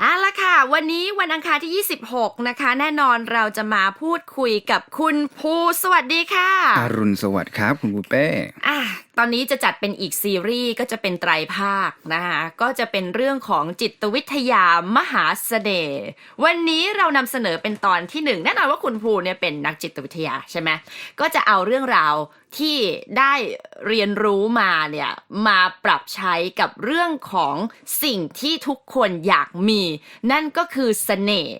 เอาละค่ะ วันนี้วันอังคารที่ 26 นะคะ แน่นอนเราจะมาพูดคุยกับคุณภูสวัสดีค่ะ อรุณสวัสดิ์ครับ คุณปูเป้อะตอนนี้จะจัดเป็นอีกซีรีส์ก็จะเป็นไตรภาคนะคะก็จะเป็นเรื่องของจิตวิทยามหาเสน่ห์วันนี้เรานำเสนอเป็นตอนที่หนึ่งแน่นอนว่าคุณภูเนี่ยเป็นนักจิตวิทยาใช่ไหมก็จะเอาเรื่องราวที่ได้เรียนรู้มาเนี่ยมาปรับใช้กับเรื่องของสิ่งที่ทุกคนอยากมี นั่นก็คือเสน่ห์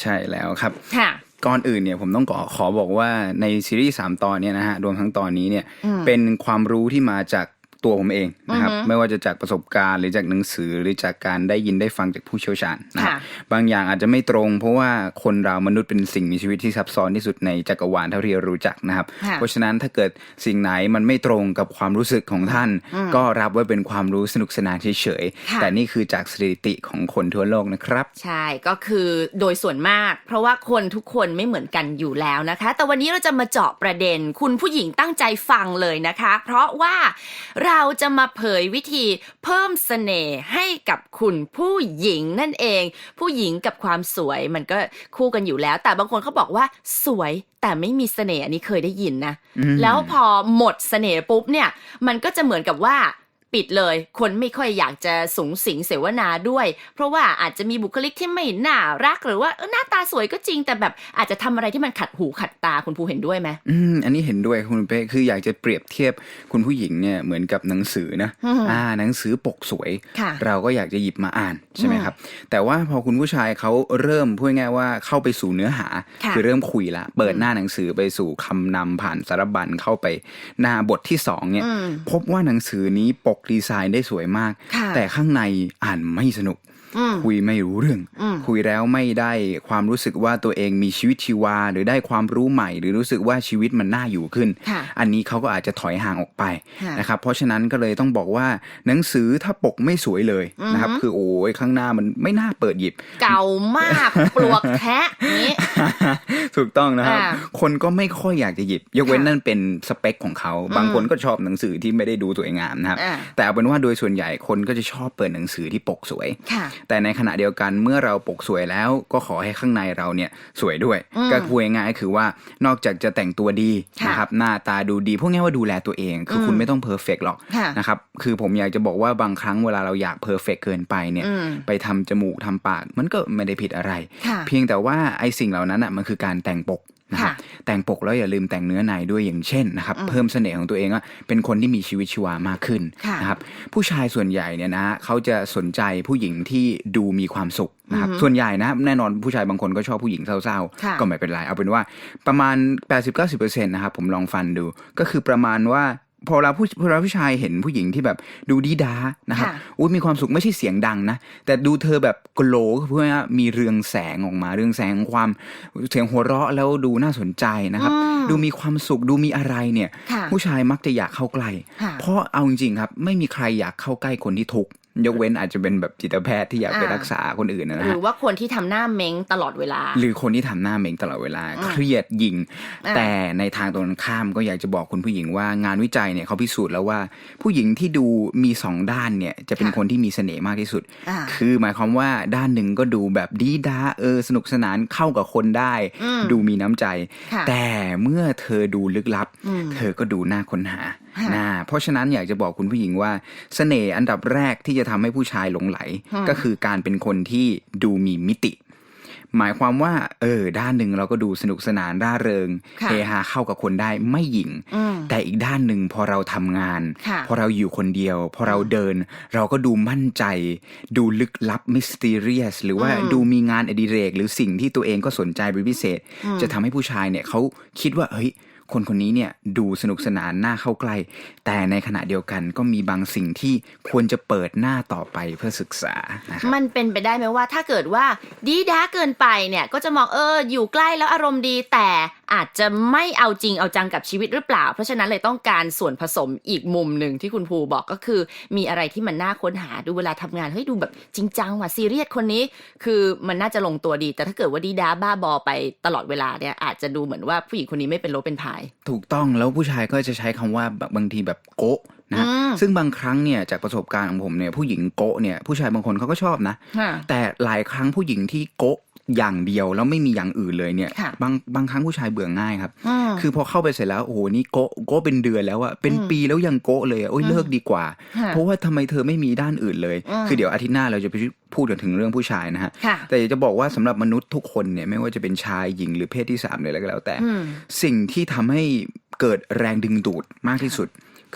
ใช่แล้วครับค่ะ ก่อนอื่นเนี่ยผมต้องขอขอบอกว่าในซีรีส์สามตอนเนี่ยนะฮะรวมทั้งตอนนี้เนี่ยเป็นความรู้ที่มาจาก ตัวผมเองนะครับ ไม่ว่าจะจากประสบการณ์หรือจากหนังสือหรือจากการได้ยินได้ฟังจากผู้เชี่ยวชาญนะครับค่ะบางอย่างอาจจะไม่ตรง เพราะว่าคนเรามนุษย์เป็นสิ่งมีชีวิตที่ซับซ้อนที่สุดในจักรวาลเท่าที่เรารู้จักนะครับค่ะเพราะฉะนั้นถ้าเกิดสิ่งไหนมันไม่ตรงกับความรู้สึกของท่าน ก็รับไว้เป็นความรู้สนุกสนานเฉยค่ะๆแต่นี่คือจากสถิติของคนทั่วโลกนะครับ ใช่ก็คือโดยส่วนมาก เพราะว่าคนทุกคนไม่เหมือนกันอยู่แล้วนะคะ แต่วันนี้เราจะมาเจาะประเด็น คุณผู้หญิงตั้งใจฟังเลยนะคะ เพราะว่าเราจะมาเผยวิธีเพิ่มเสน่ห์ให้กับคุณผู้หญิงนั่นเอง ผู้หญิงกับความสวยมันก็คู่กันอยู่แล้ว แต่บางคนเขาบอกว่าสวยแต่ไม่มีเสน่ห์อันนี้เคยได้ยินนะ แล้วพอหมดเสน่ห์ปุ๊บเนี่ย มันก็จะเหมือนกับว่า ปิดเลย คนไม่ค่อยอยากจะสูงสิงเสวนาด้วย เพราะว่าอาจจะมีบุคลิกที่ไม่น่ารักหรือว่าเออหน้าตาสวยก็จริง แต่แบบอาจจะทำอะไรที่มันขัดหูขัดตาคุณภูเห็นด้วยไหมอืมอันนี้เห็นด้วยคุณเป้คืออยากจะเปรียบเทียบคุณผู้หญิงเนี่ยเหมือนกับหนังสือนะอ่าหนังสือปกสวยค่ะเราก็อยากจะหยิบมาอ่านใช่ไหมครับ แต่ว่าพอคุณผู้ชายเขาเริ่มพูดง่ายๆว่าเข้าไปสู่เนื้อหาค่ะอเริ่มคุยละ เปิดหน้าหนังสือไปสู่คำนำผ่านสารบัญเข้าไปหน้าบทที่สองเนี่ยอืมพบว่าหนังสือนี้ปกดีไซน์ได้สวยมากค่ะแต่ข้างในอ่านไม่สนุกอืม คุยไม่รู้เรื่องอืมคุยแล้วไม่ได้ความรู้สึกว่าตัวเองมีชีวิตชีวา หรือได้ความรู้ใหม่ หรือรู้สึกว่าชีวิตมันน่าอยู่ขึ้นค่ะอันนี้เขาก็อาจจะถอยห่างออกไปค่ะนะครับเพราะฉะนั้นก็เลยต้องบอกว่าหนังสือถ้าปกไม่สวยเลยนะครับคือโอ้ยข้างหน้ามันไม่น่าเปิดหยิบ เก่ามากปลวกแทะอย่างนี้ถูกต้องนะครับอ่าคนก็ไม่ค่อยอยากจะหยิบ ยกเว้นค่ะนั่นเป็นสเปคของเขา บางคนก็ชอบหนังสือที่ไม่ได้ดูสวยงามนะครับอ่าแต่เอาเป็นว่าโดยส่วนใหญ่คนก็จะชอบเปิดหนังสือที่ปกสวยค่ะแต่ในขณะเดียวกันเมื่อเราปกสวยแล้วก็ขอให้ข้างในเราเนี่ยสวยด้วย ก็พูดง่ายๆคือว่านอกจากจะแต่งตัวดีค่ะนะครับหน้าตาดูดีพวกนี้ว่าดูแลตัวเองคืออคุณไม่ต้องเพอร์เฟกหรอกค่ะนะครับคือผมอยากจะบอกว่าบางครั้งเวลาเราอยากเพอร์เฟกเกินไปเนี่ยอืมไปทำจมูกทำปาก มันก็ไม่ได้ผิดอะไรค่ะเพียงแต่ว่าไอ้สิ่งเหล่านั้นอะมันคือการแต่งปก นะครับค่ะแต่งปกแล้วอย่าลืมแต่งเนื้อในด้วยอย่างเช่นนะครับเพิ่มเสน่ห์ของตัวเองว่าเป็นคนที่มีชีวิตชีวามากขึ้นค่ะนะครับผู้ชายส่วนใหญ่เนี่ยนะเขาจะสนใจผู้หญิงที่ดูมีความสุขนะครับส่วนใหญ่นะแน่นอนผู้ชายบางคนก็ชอบผู้หญิงเศร้าค่ะๆก็ไม่เป็นไร เอาเป็นว่าประมาณ 80-90%นะครับผมลองฟันดูก็คือประมาณว่า พอเราผู้พอเราผู้ชายเห็นผู้หญิงที่แบบดูดีดานะครับค่ะอุ้ยมีความสุขไม่ใช่เสียงดังนะ แต่ดูเธอแบบโกโลคือเพื่อว่ามีเรืองแสงออกมาเรืองแสงของความเสียงหัวเราะแล้วดูน่าสนใจนะครับ ดูมีความสุขดูมีอะไรเนี่ยค่ะผู้ชายมักจะอยากเข้าใกล้ค่ะเพราะเอาจริงๆครับ ไม่มีใครอยากเข้าใกล้คนที่ทุกข์ ยกเว้นอาจจะเป็นแบบจิตแพทย์ที่อยากไปอ่ารัรักษาคนอื่นนะหรืฮะอว่าคนที่ทำหน้าเม้งตลอดเวลา หรือคนที่ทำหน้าเหม่งตลอดเวลา เครียดยิงอ่าแต่ในทางตรงกันข้ามก็อยากจะบอกคุณผู้หญิงว่างานวิจัยเนี่ยเขาพิสูจน์แล้วว่า ผู้หญิงที่ดูมีสองด้านเนี่ยจะเป็นค่ะคนที่มีเสน่ห์มากที่สุดอ่าคือหมายความว่าด้านหนึ่งก็ดูแบบดีดาเออสนุกสนานเข้ากับคนได้อืมดูมีน้ำใจค่ะแต่เมื่อเธอดูลึกลับอืมเธอก็ดูน่าค้นหาค่ะนะเพราะฉะนั้นอยากจะบอกคุณผู้หญิงว่าเสน่ห์อันดับแรกที่จะทำให้ผู้ชายหลงไหล ก็คือการเป็นคนที่ดูมีมิติ หมายความว่า เออ ด้านหนึ่งเราก็ดูสนุกสนานร่าเริงค่ะเฮฮาเข้ากับคนได้ไม่หยิ่งอืมแต่อีกด้านหนึ่งพอเราทำงานค่ะพอเราอยู่คนเดียว พอเราเดิน เราก็ดูมั่นใจ ดูลึกลับมิส t ีเรียสหรือว่าอืมดูมีงานอดิเรก หรือสิ่งที่ตัวเองก็สนใจเป็นพิเศษ จะทำให้ผู้ชายเนี่ยเขาคิดว่าเฮ้ย คนคนนี้เนี่ยดูสนุกสนานน่าเข้าใกล้ แต่ในขณะเดียวกันก็มีบางสิ่งที่ควรจะเปิดหน้าต่อไปเพื่อศึกษานะครับมันเป็นไปได้ไหมว่าถ้าเกิดว่าดีด้าเกินไปเนี่ยก็จะมองเอออยู่ใกล้แล้วอารมณ์ดีแต่ อาจจะไม่เอาจริงเอาจังกับชีวิตหรือเปล่า เพราะฉะนั้นเลยต้องการส่วนผสมอีกมุมหนึ่งที่คุณภูบอกก็คือ มีอะไรที่มันน่าค้นหาดูเวลาทำงานเฮ้ยดูแบบจริงจังว่ะซีเรียสคนนี้ คือมันน่าจะลงตัวดี แต่ถ้าเกิดว่าดีด้าบ้าบอไปตลอดเวลาเนี่ยอาจจะดูเหมือนว่าผู้หญิงคนนี้ไม่เป็นโลเป็นพาย ถูกต้องแล้วผู้ชายก็จะใช้คำว่าแบบบางทีแบบโกะ นะครับอืมซึ่งบางครั้งเนี่ยจากประสบการณ์ของผมเนี่ยผู้หญิงโกะเนี่ยผู้ชายบางคนเขาก็ชอบนะค่ะแต่หลายครั้งผู้หญิงที่โกะอย่างเดียวแล้วไม่มีอย่างอื่นเลยเนี่ยค่ะบางบางครั้งผู้ชายเบื่อง่ายครับอืมคือพอเข้าไปเสร็จแล้วโอ้โหนี่โกะโกะเป็นเดือนแล้วอะเป็นอืมปีแล้วยังโกะเลยอะโอ้ยอืมเลิกดีกว่าค่ะเพราะว่าทำไมเธอไม่มีด้านอื่นเลยอืมคือเดี๋ยวอาทิตย์หน้าเราจะไปพูดกันถึงเรื่องผู้ชายนะฮะค่ะแต่อยากจะบอกว่าสำหรับมนุษย์ทุกคนเนี่ยไม่ว่าจะเป็นชายหญิงหรือเพศที่สามเลยอะไรก็แล้วแต่อืมสิ่งที่ทำให้เกิดแรงดึงดูดมากที่สุด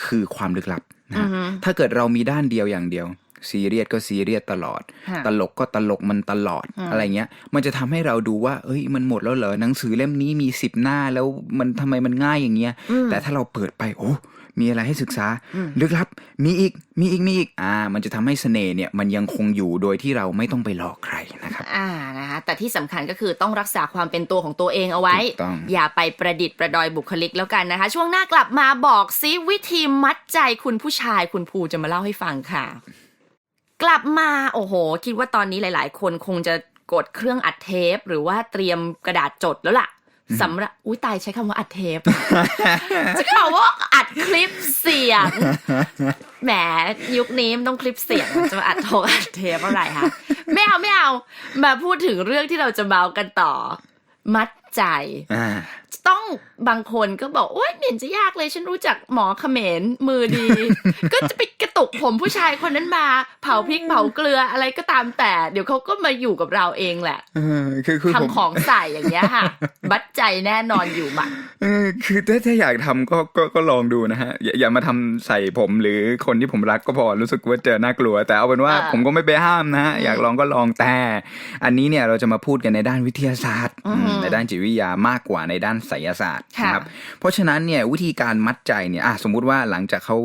คือความลึกลับนะฮะอือฮึถ้าเกิดเรามีด้านเดียวอย่างเดียว ซีเรียสก็ซีเรียสตลอดค่ะตลกก็ตลกมันตลอดอืมอะไรเงี้ย มันจะทำให้เราดูว่า เอ้ย มันหมดแล้วเหรอหนังสือเล่มนี้มีสิบหน้าแล้วมันทำไมมันง่ายอย่างเงี้ยอืมแต่ถ้าเราเปิดไปโอ้ มีอะไรให้ศึกษาอืมลึกลับ มีอีกมีอีกมีอีกอ่า มันจะทำให้เสน่ห์เนี่ยมันยังคงอยู่โดยที่เราไม่ต้องไปหลอกใครนะครับอ่านะคะแต่ที่สำคัญก็คือต้องรักษาความเป็นตัวของตัวเองเอาไว้ถูกต้องอย่าไปประดิษฐ์ประดอยบุคลิกแล้วกันนะคะ ช่วงหน้ากลับมาบอกซิวิธีมัดใจคุณผู้ชายคุณภูจะมาเล่าให้ฟังค่ะ กลับมาโอ้โห คิดว่าตอนนี้หลาย ๆ คนคงจะกดเครื่องอัดเทป หรือว่าเตรียมกระดาษจดแล้วล่ะ สำหรับอุ้ยตายใช้คำว่าอัดเทปจะข่าวว่าอัดคลิปเสียงแหมยุคนี้มันต้องคลิปเสียงจะมาอัดโทรอัดเทปอะไรคะไม่เอาไม่เอามาพูดถึงเรื่องที่เราจะเมากันต่อ มัด ใจอ่าต้องบางคนก็บอกโอ๊ยไม่เห็นจะยากเลย ฉันรู้จักหมอเขมรมือดี ก็จะไปกระตุกผมผู้ชายคนนั้นมา เผาพริกเผาเกลืออะไรก็ตามแต่ เดี๋ยวเขาก็มาอยู่กับเราเองแหละเออคือคือผมทำของใส่อย่างเงี้ยค่ะ บัดใจแน่นอนอยู่หมัดเออคือถ้าถ้าอยากทำก็ก็ก็ลองดูนะฮะ อย่าอย่ามาทำใส่ผมหรือคนที่ผมรักก็พอรู้สึกว่าเจอน่ากลัว แต่เอาเป็นว่าอ่าผมก็ไม่ไปห้ามนะฮะอยากลองก็ลองแต่ อันนี้เนี่ยเราจะมาพูดกันในด้านวิทยาศาสตร์อือฮึอืมในด้านจิตวิทยามากกว่าในด้านไสยศาสตร์ค่ะนะครับเพราะฉะนั้นเนี่ยวิธีการมัดใจเนี่ยอะสมมุติว่าหลังจากเขา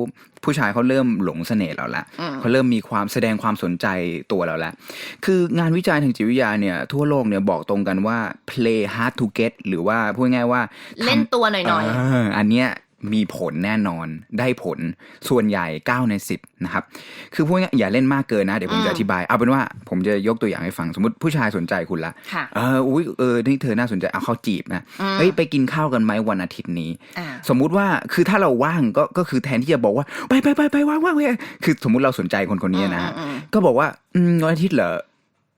ผู้ชายเขาเริ่มหลงเสน่ห์เราละอืมเขาเริ่มมีความแสดงความสนใจตัวเราแล้วคืองานวิจัยทางจิตวิทยาเนี่ยทั่วโลกเนี่ยบอกตรงกันว่า play hard to get หรือว่าพูดง่ายๆว่าทำเล่นตัวหน่อยเอออันเนี้ย มีผลแน่นอนได้ผลส่วนใหญ่ 9 ใน 10 นะครับ คือพูดง่ายๆอย่าเล่นมากเกินนะ เดี๋ยวผมอืมจะอธิบาย เอาเป็นว่าผมจะยกตัวอย่างให้ฟัง สมมติผู้ชายสนใจคุณละๆค่ะเอออุ้ยเออนี่เธอน่าสนใจเอาเข้าจีบนะอืมเฮ้ยไปกินข้าวกันไหมวันอาทิตย์นี้อ่าสมมุติว่าคือถ้าเราว่างก็ก็คือแทนที่จะบอกว่าไปไปไปไปว่างว่างไปคือสมมุติเราสนใจคนคนนี้นะฮะอืมอืมก็บอกว่าอืมวันอาทิตย์เหรอ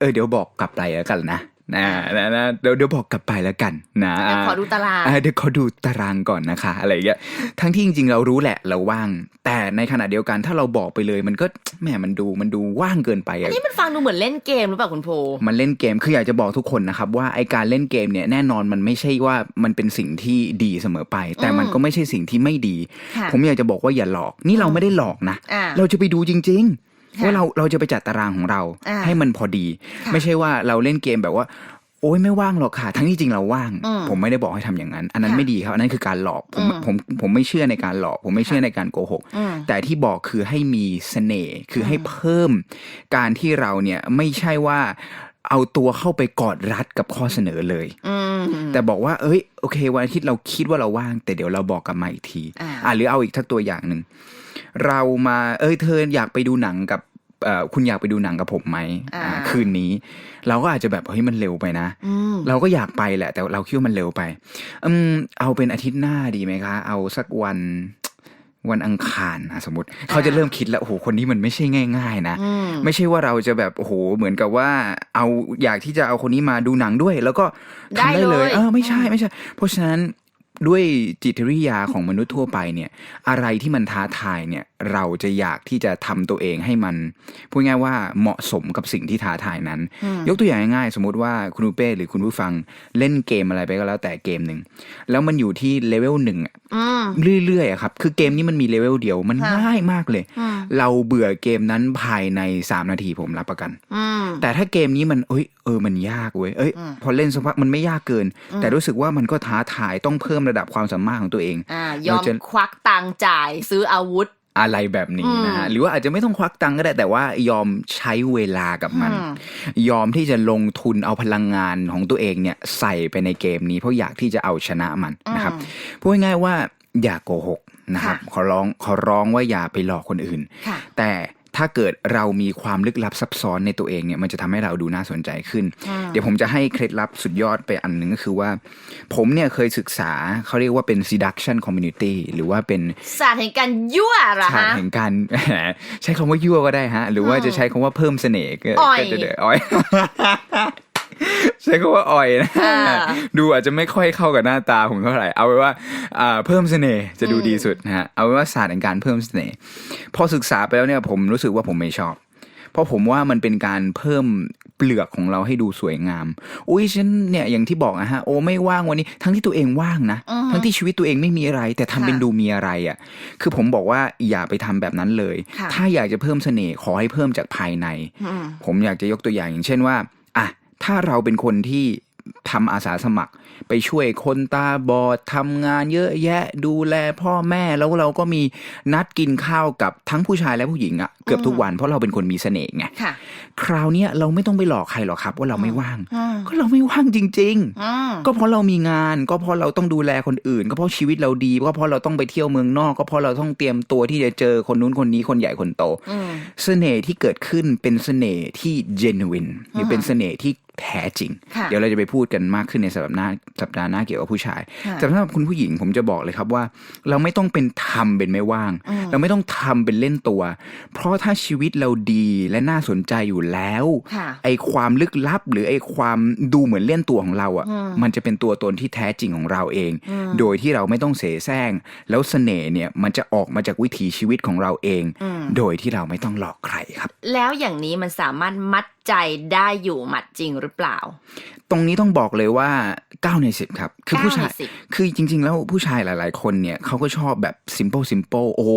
เออเดี๋ยวบอกกลับไปแล้วกันนะ นะนะนะเดี๋ยวเดี๋ยวบอกกลับไปแล้วกันนะเดี๋ยวขอดูตารางอ่าเดี๋ยวขอดูตารางก่อนนะคะ อะไรอย่างเงี้ยทั้งที่จริงๆเรารู้แหละเราว่าง แต่ในขณะเดียวกันถ้าเราบอกไปเลยมันก็แหมมันดูมันดูว่างเกินไปอัอะนนี้มันฟังดูเหมือนเล่นเกมหรือเปล่าคุณโพมันเล่นเกมคืออยากจะบอกทุกคนนะครับว่าไอการเล่นเกมเนี่ยแน่นอนมันไม่ใช่ว่ามันเป็นสิ่งที่ดีเสมอไป แต่มันก็ไม่ใช่สิ่งที่ไม่ดีค่ะผมอยากจะบอกว่าอย่าหลอก นี่เราไม่ได้หลอกนะอ่าเราจะไปดูจริงค่ะๆ ว่าเราเราจะไปจัดตารางของเราอ่าให้มันพอดีค่ะไม่ใช่ว่าเราเล่นเกมแบบว่า โอ้ยไม่ว่างหรอกค่ะ ทั้งที่จริงเราว่างอืมผมไม่ได้บอกให้ทำอย่างนั้น อันนั้นค่ะไม่ดีครับอันนั้นคือการหลอกผมอืมผมผมไม่เชื่อในการหลอก ผมไม่เชื่อในการโกหกอืมแต่ที่บอกคือให้มีเสน่ห์คือให้เพิ่ม การที่เราเนี่ยไม่ใช่ว่าเอาตัวเข้าไปกอดรัดกับข้อเสนอเลยอืมแต่บอกว่า เอ้ย โอเค วันอาทิตย์เราคิดว่าเราว่าง แต่เดี๋ยวเราบอกกลับมาอีกทีอ่าอ่าหรือเอาอีกทักตัวอย่างหนึ่ง เรามาเอ้ยเธออยากไปดูหนังกับเอ่อคุณอยากไปดูหนังกับผมไหมอ่าอ่าคืนนี้ เราก็อาจจะแบบเฮ้ยมันเร็วไปนะอืมเราก็อยากไปแหละ แต่เราคิดว่ามันเร็วไปอืมเอาเป็นอาทิตย์หน้าดีไหมคะ เอาสักวันวันอังคารนะสมมติ เขาจะเริ่มคิดแล้วโอ้โหคนนี้มันไม่ใช่ง่าย ๆ นะอืมไม่ใช่ว่าเราจะแบบโอ้โหเหมือนกับว่า เอาอยากที่จะเอาคนนี้มาดูหนังด้วย แล้วก็ทำได้ได้เลเลยยเออไม่ใช่ไม่ใช่ เพราะฉะนั้น ด้วยจิตวิทยาของมนุษย์ทั่วไปเนี่ยอะไรที่มันท้าทายเนี่ย เราจะอยากที่จะทำตัวเองให้มันพูดง่ายๆว่าเหมาะสมกับสิ่งที่ท้าทายนั้นอืมยกตัวอย่างง่ายๆสมมติว่าคุณอุเป้หรือคุณผู้ฟังเล่นเกมอะไรไปก็แล้วแต่เกมหนึ่งแล้วมันอยู่ที่เลเวลหนึ่งอะอืมเรื่อยๆอะครับคือเกมนี้มันมีเลเวลเดียวมันค่ะง่ายมากเลยอืมเราเบื่อเกมนั้นภายใน 3 นาทีผมรับประกันอืมแต่ถ้าเกมนี้มันเอ้ยเออมันยากเว้ยเอ้ยอืมพอเล่นสักพักมันไม่ยากเกินอืมแต่รู้สึกว่ามันก็ท้าทายต้องเพิ่มระดับความสามารถของตัวเองอ่ายอมเราจะควักตังค์จ่ายซื้ออาวุธ อะไรแบบนี้นะฮะอืมหรือว่าอาจจะไม่ต้องควักตังค์ก็ได้แต่ว่ายอมใช้เวลากับมันอืมยอมที่จะลงทุนเอาพลังงานของตัวเองเนี่ยใส่ไปในเกมนี้เพราะอยากที่จะเอาชนะมันนะครับอืมพูดง่ายๆว่าอย่าโกหกนะครับค่ะขอร้องขอร้องว่าอย่าไปหลอกคนอื่นค่ะแต่ ถ้าเกิดเรามีความลึกลับซับซ้อนในตัวเองเนี่ยมันจะทำให้เราดูน่าสนใจขึ้น เดี๋ยวผมจะให้เคล็ดลับสุดยอดไปอันหนึ่งก็คือว่า ผมเนี่ยเคยศึกษาเขาเรียกว่าเป็น seduction community หรือว่าเป็นศาสตร์แห่งการยั่วเหรอศาสตฮะร์แห่งการใช้คำว่ายั่วก็ได้ฮะ หรือว่าจะใช้คำว่าเพิ่มเสน่ห์ก็อ่อยก็จะเดออ้อย ใช้คำว่าอ่อยนะอ่าดูอาจจะไม่ค่อยเข้ากับหน้าตาผมเท่าไหร่ เอาไว้ว่าอ่าเพิ่มเสน่ห์จะดูดีสุดนะฮะ เอาไว้ว่าศาสตร์แห่งการเพิ่มเสน่ห์ พอศึกษาไปแล้วเนี่ยผมรู้สึกว่าผมไม่ชอบ เพราะผมว่ามันเป็นการเพิ่มเปลือกของเราให้ดูสวยงาม อุ้ยฉันเนี่ยอย่างที่บอกนะฮะ โอ้ไม่ว่างวันนี้ ทั้งที่ตัวเองว่างนะ ทั้งที่ชีวิตตัวเองไม่มีอะไร แต่ทำเป็นค่ะดูมีอะไรอะคือผมบอกว่าอย่าไปทำแบบนั้นเลยค่ะถ้าอยากจะเพิ่มเสน่ห์ขอให้เพิ่มจากภายในอืมผมอยากจะยกตัวอย่างอย่างเช่นว่าอะ ถ้าเราเป็นคนที่ทำอาสาสมัคร ไปช่วยคนตาบอดทำงานเยอะแยะดูแลพ่อแม่แล้วเราก็มีนัดกินข้าวกับทั้งผู้ชายและผู้หญิงอะเกือบทุกวันเพราะเราเป็นคนมีเสน่ห์ไงค่ะคราวเนี้ยเราไม่ต้องไปหลอกใครหรอกครับ ว่าเราไม่ว่างอืมก็เราไม่ว่างจริงๆอืมก็เพราะเรามีงาน ก็เพราะเราต้องดูแลคนอื่น ก็เพราะชีวิตเราดี ก็เพราะเราต้องไปเที่ยวเมืองนอก ก็เพราะเราต้องเตรียมตัวที่จะเจอคนนู้นคนนี้คนใหญ่คนโตอืมเสน่ห์ที่เกิดขึ้นเป็นเสน่ห์ที่ genuine หรือเป็นเสน่ห์ที่ แท้จริงค่ะเดี๋ยวเราจะไปพูดกันมากขึ้นในสัปดาห์หน้าสัปดาห์หน้าเกี่ยวกับผู้ชายค่ะแต่สำหรับคุณผู้หญิงผมจะบอกเลยครับว่า เราไม่ต้องเป็นทำเป็นไม่ว่าง เราไม่ต้องทำเป็นเล่นตัว เพราะถ้าชีวิตเราดีและน่าสนใจอยู่แล้วค่ะไอความลึกลับหรือไอความดูเหมือนเล่นตัวของเราอะ่ะมันจะเป็นตัวตนที่แท้จริงของเราเอง โดยที่เราไม่ต้องเสแสร้ง แล้วเสน่ห์เนี่ยมันจะออกมาจากวิถีชีวิตของเราเอง โดยที่เราไม่ต้องหลอกใครครับ แล้วอย่างนี้มันสามารถมัด ใจได้อยู่หมัดจริงหรือเปล่า ตรงนี้ต้องบอกเลยว่า 9 ใน 10 ครับ คือผู้ชายเก้าใน10คือจริง ๆ แล้วผู้ชายหลาย ๆ คนเนี่ยเขาก็ชอบแบบ simple simple โอ้โห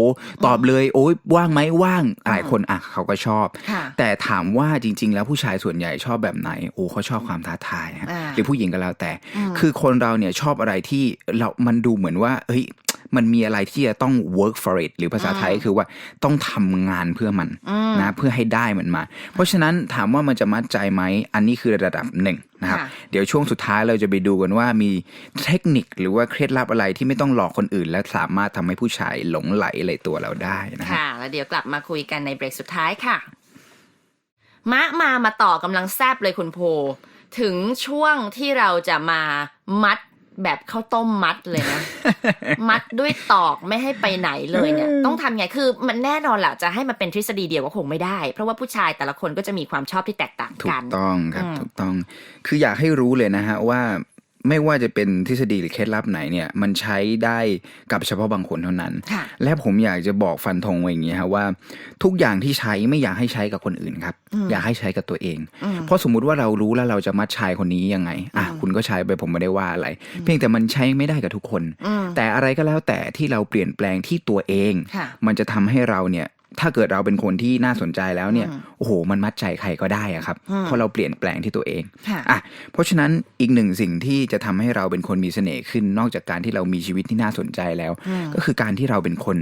ตอบเลยโอ้ยว่างไหมว่าง หลายคนอะเขาก็ชอบค่ะแต่ถามว่าจริง ๆ แล้วผู้ชายส่วนใหญ่ชอบแบบไหน โอ้เขาชอบความท้าทายฮะอ่าหรือผู้หญิงก็แล้วแต่ คือคนเราเนี่ยชอบอะไรที่เรา มันดูเหมือนว่า เฮ้ย มันมีอะไรที่จะต้อง work for it หรือภาษาไทยคือว่าต้องทำงานเพื่อมันนะเพื่อให้ได้มันมา เพราะฉะนั้นถามว่ามันจะมัดใจไหมอันนี้คือระดับหนึ่งนะครับค่ะเดี๋ยวช่วงสุดท้ายเราจะไปดูกันว่ามีเทคนิคหรือว่าเคล็ดลับอะไรที่ไม่ต้องหลอกคนอื่น และสามารถทำให้ผู้ชายหลงไหลในตัวเราได้นะฮะค่ะแล้วเดี๋ยวกลับมาคุยกันในเบรกสุดท้ายค่ะมะมามาต่อกำลังแซบเลยคุณโพ ถึงช่วงที่เราจะมามัด แบบข้าวต้มมัดเลยนะ มัดด้วยตอกไม่ให้ไปไหนเลยเนี่ย ต้องทำไงคือมันแน่นอนแหละจะให้มันเป็นทฤษฎีเดียวก็คงไม่ได้ เพราะว่าผู้ชายแต่ละคนก็จะมีความชอบที่แตกต่างถูกักนต้องครับอืมถูกต้อง คืออยากให้รู้เลยนะฮะว่า ไม่ว่าจะเป็นทฤษฎีหรือเคล็ดลับไหนเนี่ยมันใช้ได้กับเฉพาะบางคนเท่านั้นค่ะและผมอยากจะบอกฟันธงไว้อย่างนี้ครับว่า ทุกอย่างที่ใช้ไม่อยากให้ใช้กับคนอื่นครับ อยากให้ใช้กับตัวเอง เพราะสมมุติว่าเรารู้แล้วเราจะมัดชายคนนี้ยังไงอะคุณก็ใช้ไปผมไม่ได้ว่าอะไร เพียงแต่มันใช้ไม่ได้กับทุกคน แต่อะไรก็แล้วแต่ที่เราเปลี่ยนแปลงที่ตัวเองค่ะมันจะทำให้เราเนี่ย ถ้าเกิดเราเป็นคนที่น่าสนใจแล้วเนี่ยโอ้โห มันมัดใจใครก็ได้อะครับเพราะเราเปลี่ยนแปลงที่ตัวเองค่ะอะเพราะฉะนั้นอีกหนึ่งสิ่งที่จะทำให้เราเป็นคนมีเสน่ห์ขึ้น นอกจากการที่เรามีชีวิตที่น่าสนใจแล้ว ก็คือการที่เราเป็นคน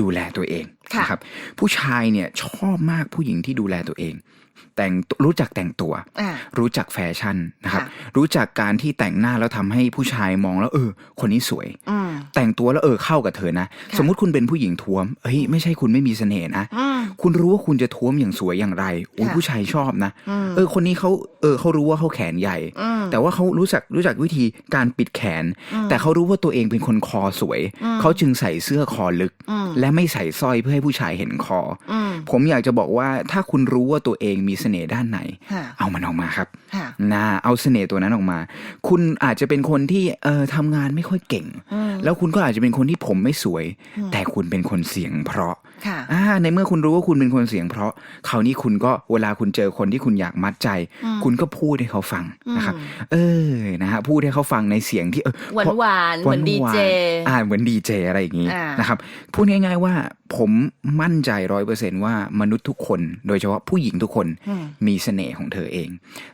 ดูแลตัวเองค่ะนะครับผู้ชายเนี่ยชอบมากผู้หญิงที่ดูแลตัวเอง แต่งรู้จักแต่งตัวอ่ารู้จักแฟชั่นนะครับค่ะรู้จักการที่แต่งหน้าแล้วทำให้ผู้ชายมองแล้ว เออ คนนี้สวยอืมแต่งตัวแล้วเออเข้ากับเธอนะค่ะสมมุติคุณเป็นผู้หญิงท้วมเฮ้ยไม่ใช่คุณไม่มีเสน่ห์นะอืมคุณรู้ว่าคุณจะท้วมอย่างสวยอย่างไรโอ้ยค่ะผู้ชายชอบนะ เออ คนนี้เขาเออเขารู้ว่าเขาแขนใหญ่อืมแต่ว่าเขารู้จักรู้จักวิธีการปิดแขน แต่เขารู้ว่าตัวเองเป็นคนคอสวย เขาจึงใส่เสื้อคอลึก และไม่ใส่สร้อยเพื่อให้ผู้ชายเห็นคอออืม ผมอยากจะบอกว่าถ้าคุณรู้ว่าตัวเองมีเสน่ห์ด้านไหนค่ะเอามันออกมาครับ ค่ะนะเอาเสน่ห์ตัวนั้นออกมา คุณอาจจะเป็นคนที่เออทำงานไม่ค่อยเก่ง แล้วคุณก็อาจจะเป็นคนที่ผมไม่สวย แต่คุณเป็นคนเสียงเพราะค่ะอ่าในเมื่อคุณรู้ว่าคุณเป็นคนเสียงเพราะคราวนี้คุณก็เวลาคุณเจอคนที่คุณอยากมัดใจ คุณก็พูดให้เขาฟังนะครับเออนะฮะพูดให้เขาฟังในเสียงที่เออหวานหวานๆเหมือนดีเจอ่าเหมือนดีเจอะไรอย่างนี้อ่านนะครับพูดง่าย ๆว่าผมมั่นใจร้อยเปอร์เซนว่ามนุษย์ทุกคน โดยเฉพาะผู้หญิงทุกคนมีเสน่ห์ของเธอเอง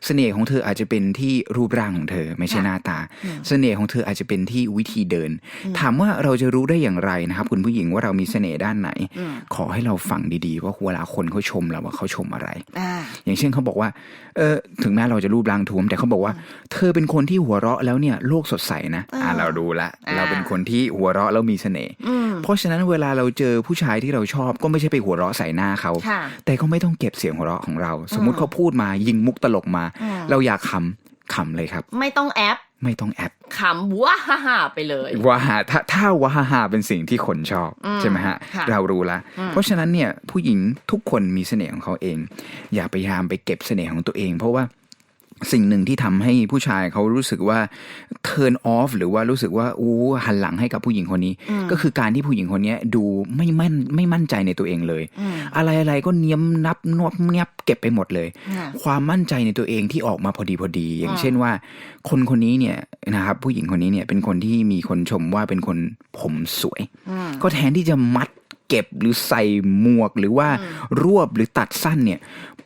เสน่ห์น่ห์ของเธออาจจะเป็นที่รูปร่างของเธอ ไม่ใช่ค่ะหน้าตา เสน่ห์ของเธออาจจะเป็นที่วิธีเดิน ถามว่าเราจะรู้ได้อย่างไรนะครับ คุณผู้หญิงว่าเรามีเสน่ห์ด้านไหน ขอให้เราฟังดีๆ ว่าเวลาคนเขาชมเราว่าเขาชมอะไรอ่าอย่างเช่นเขาบอกว่าเออถึงแม้เราจะรูปร่างท้วม แต่เขาบอกว่า เธอเป็นคนที่หัวเราะแล้วเนี่ยโลกสดใสนะอ่าเราดูละอ่าเราเป็นคนที่หัวเราะแล้วมีเสน่ห์อืมเพราะฉะนั้นเวลาเราเจอผู้ชายที่เราชอบก็ไม่ใช่ไปหัวเราะใส่หน้าเขาค่ะแต่ก็ไม่ต้องเก็บเสียงหัวเราะของเรา สมมุติเขาพูดมายิงมุกตลกมาอืมเราอยากขำขำเลยครับ ไม่ต้องแอปไม่ต้องแอปขำว้าฮ่าฮ่าไปเลยว่าหาถ้าถ้าวาฮาฮาเป็นสิ่งที่คนชอบอืมใช่ไหมฮะค่ะเรารู้ละอืมเพราะฉะนั้นเนี่ยผู้หญิงทุกคนมีเสน่ห์ของเขาเอง อย่าพยายามไปเก็บเสน่ห์ของตัวเอง เพราะว่า สิ่งหนึ่งที่ทำให้ผู้ชายเขารู้สึกว่า turn off หรือว่ารู้สึกว่าอู้หันหลังให้กับผู้หญิงคนนี้ ก็คือการที่ผู้หญิงคนนี้ดูไม่มั่นไม่มั่นใจในตัวเองเลยอืมอะไรอะไรก็เนียมนับนวบเนียบเก็บไปหมดเลยค่ะความมั่นใจในตัวเองที่ออกมาพอดีพอดี อย่างเช่นว่า คนคนนี้เนี่ยนะครับผู้หญิงคนนี้เนี่ยเป็นคนที่มีคนชมว่าเป็นคนผมสวยอืมก็แทนที่จะมัด เก็บหรือใส่หมวกหรือว่ารวบหรือตัดสั้นเนี่ย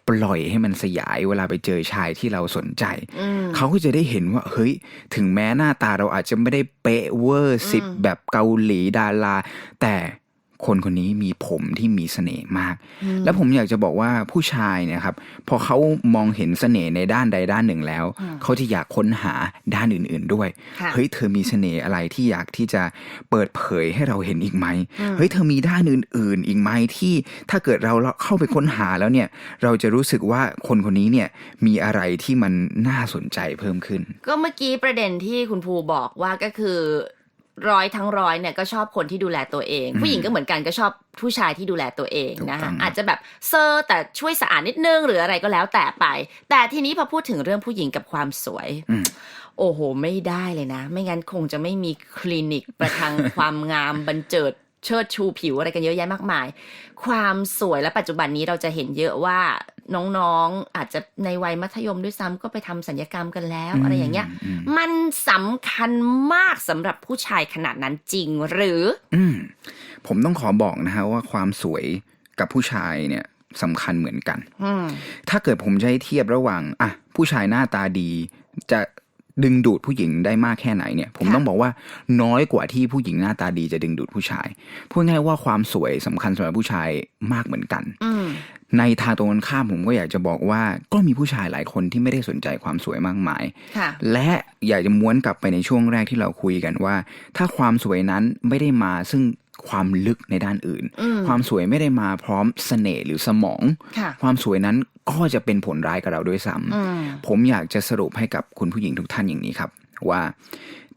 ปล่อยให้มันสยายเวลาไปเจอชายที่เราสนใจอืมเขาก็จะได้เห็นว่า เฮ้ย ถึงแม้หน้าตาเราอาจจะไม่ได้เป๊ะเวอร์สิบแบบเกาหลีดารา แต่ คนคนนี้มีผมที่มีเสน่ห์มาก แล้วผมอยากจะบอกว่าผู้ชายเนี่ยครับพอเขามองเห็นเสน่ห์ในด้านใดด้านหนึ่งแล้ว เขาจะอยากค้นหาด้านอื่น ๆ ด้วยค่ะเฮ้ยเธอมีเสน่ห์อะไรที่อยากที่จะเปิดเผยให้เราเห็นอีกไหมเฮ้ยเธอมีด้านอื่น ๆ อีกไหมที่ถ้าเกิดเราเข้าไปค้นหาแล้วเนี่ย เราจะรู้สึกว่าคนคนนี้เนี่ยมีอะไรที่มันน่าสนใจเพิ่มขึ้น ก็เมื่อกี้ประเด็นที่คุณภูบอกว่าก็คือ ร้อยทั้งร้อยเนี่ยก็ชอบคนที่ดูแลตัวเอง ผู้หญิงก็เหมือนกันก็ชอบผู้ชายที่ดูแลตัวเองถูกนะต้คะองอาจจะแบบเซอร์แต่ช่วยสะอาดนิดนึงหรืออะไรก็แล้วแต่ไป แต่ทีนี้พอพูดถึงเรื่องผู้หญิงกับความสวยอืมโอ้โห ไม่ได้เลยนะ ไม่งั้นคงจะไม่มีคลินิกประทังความงามบันเจิด เชิดชูผิวอะไรกันเยอะแยะมากมาย ความสวยและปัจจุบันนี้เราจะเห็นเยอะว่าน้องๆอาจจะในวัยมัธยมด้วยซ้ำก็ไปทำสัญญกรรมกันแล้ว อะไรอย่างเงี้ย มันสำคัญมากสำหรับผู้ชายขนาดนั้นจริงหรือ อืมผมต้องขอบอกนะฮะว่าความสวยกับผู้ชายเนี่ยสำคัญเหมือนกันอืมถ้าเกิดผมจะให้เทียบระหว่างอะผู้ชายหน้าตาดี จะ ดึงดูดผู้หญิงได้มากแค่ไหนเนี่ย ผมค่ะต้องบอกว่าน้อยกว่าที่ผู้หญิงหน้าตาดีจะดึงดูดผู้ชาย พูดง่ายๆว่าความสวยสำคัญสำหรับผู้ชายมากเหมือนกันอืมในทางตรงกันข้ามผมก็อยากจะบอกว่า ก็มีผู้ชายหลายคนที่ไม่ได้สนใจความสวยมากมายค่ะและอยากจะม้วนกลับไปในช่วงแรกที่เราคุยกันว่า ถ้าความสวยนั้นไม่ได้มาซึ่ง ความลึกในด้านอื่นอืมความสวยไม่ได้มาพร้อมเสน่ห์หรือสมองค่ะความสวยนั้นก็จะเป็นผลร้ายกับเราด้วยซ้ำอืมผมอยากจะสรุปให้กับคุณผู้หญิงทุกท่านอย่างนี้ครับ ว่า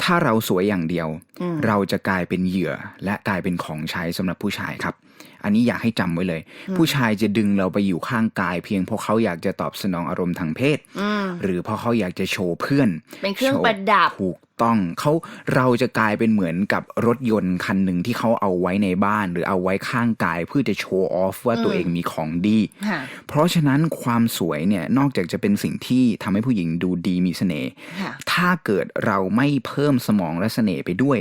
ถ้าเราสวยอย่างเดียวอืมเราจะกลายเป็นเหยื่อและกลายเป็นของใช้สำหรับผู้ชายครับอันนี้อยากให้จำไว้เลย ผู้ชายจะดึงเราไปอยู่ข้างกาย เพียงเพราะเขาอยากจะตอบสนองอารมณ์ทางเพศอืมหรือเพราะเขาอยากจะโชว์เพื่อน เป็นเครื่องประดับถูก ต้องเขาเราจะกลายเป็นเหมือนกับรถยนต์คันหนึ่งที่เขาเอาไว้ในบ้าน หรือเอาไว้ข้างกายเพื่อจะโชว์ออฟว่าตัวเองมีของดีค่ะเพราะฉะนั้นความสวยเนี่ยนอกจากจะเป็นสิ่งที่ทำให้ผู้หญิงดูดีมีเสน่ห์ค่ะถ้าเกิดเราไม่เพิ่มสมองและเสน่ห์ไปด้วย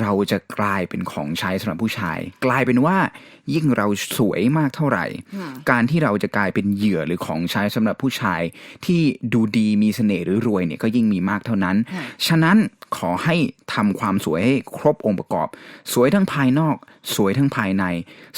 เราจะกลายเป็นของใช้สำหรับผู้ชาย กลายเป็นว่า ยิ่งเราสวยมากเท่าไหร่ การที่เราจะกลายเป็นเหยื่อหรือของใช้สำหรับผู้ชาย ที่ดูดีมีเสน่ห์หรือรวยเนี่ยก็ยิ่งมีมากเท่านั้นค่ะฉะนั้นขอให้ทำความสวยให้ครบองค์ประกอบ สวยทั้งภายนอก สวยทั้งภายใน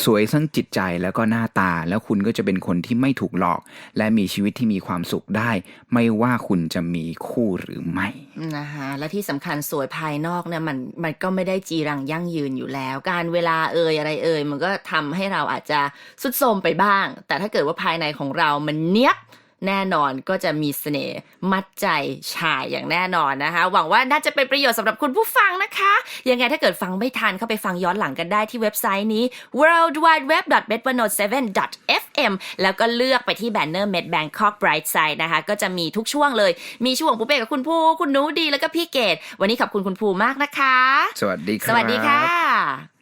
สวยทั้งจิตใจแล้วก็หน้าตา แล้วคุณก็จะเป็นคนที่ไม่ถูกหลอก และมีชีวิตที่มีความสุขได้ ไม่ว่าคุณจะมีคู่หรือไม่นะคะและที่สำคัญสวยภายนอกเนี่ยมันมันก็ไม่ได้จีรังยั่งยืนอยู่แล้ว การเวลาเอ่ยอะไรเอ่ยมันก็ทำให้เราอาจจะสุดโทรมไปบ้าง แต่ถ้าเกิดว่าภายในของเรามันเนี้ยบ แน่นอนก็จะมีเสน่ห์มัดใจชายอย่างแน่นอนนะคะ หวังว่าน่าจะเป็นประโยชน์สำหรับคุณผู้ฟังนะคะ ยังไงถ้าเกิดฟังไม่ทันเข้าไปฟังย้อนหลังกันได้ที่เว็บไซต์นี้ worldwideweb.bet107.fm แล้วก็เลือกไปที่แบนเนอร์ Med Bangkok Bright Side นะคะ ก็จะมีทุกช่วงเลย มีช่วงปุ๊เป้กับคุณภูคุณหนูดีแล้วก็พี่เกดวันนี้ขอบคุณคุณภูมากนะคะ สวัสดีครับสวัสดีค่ะ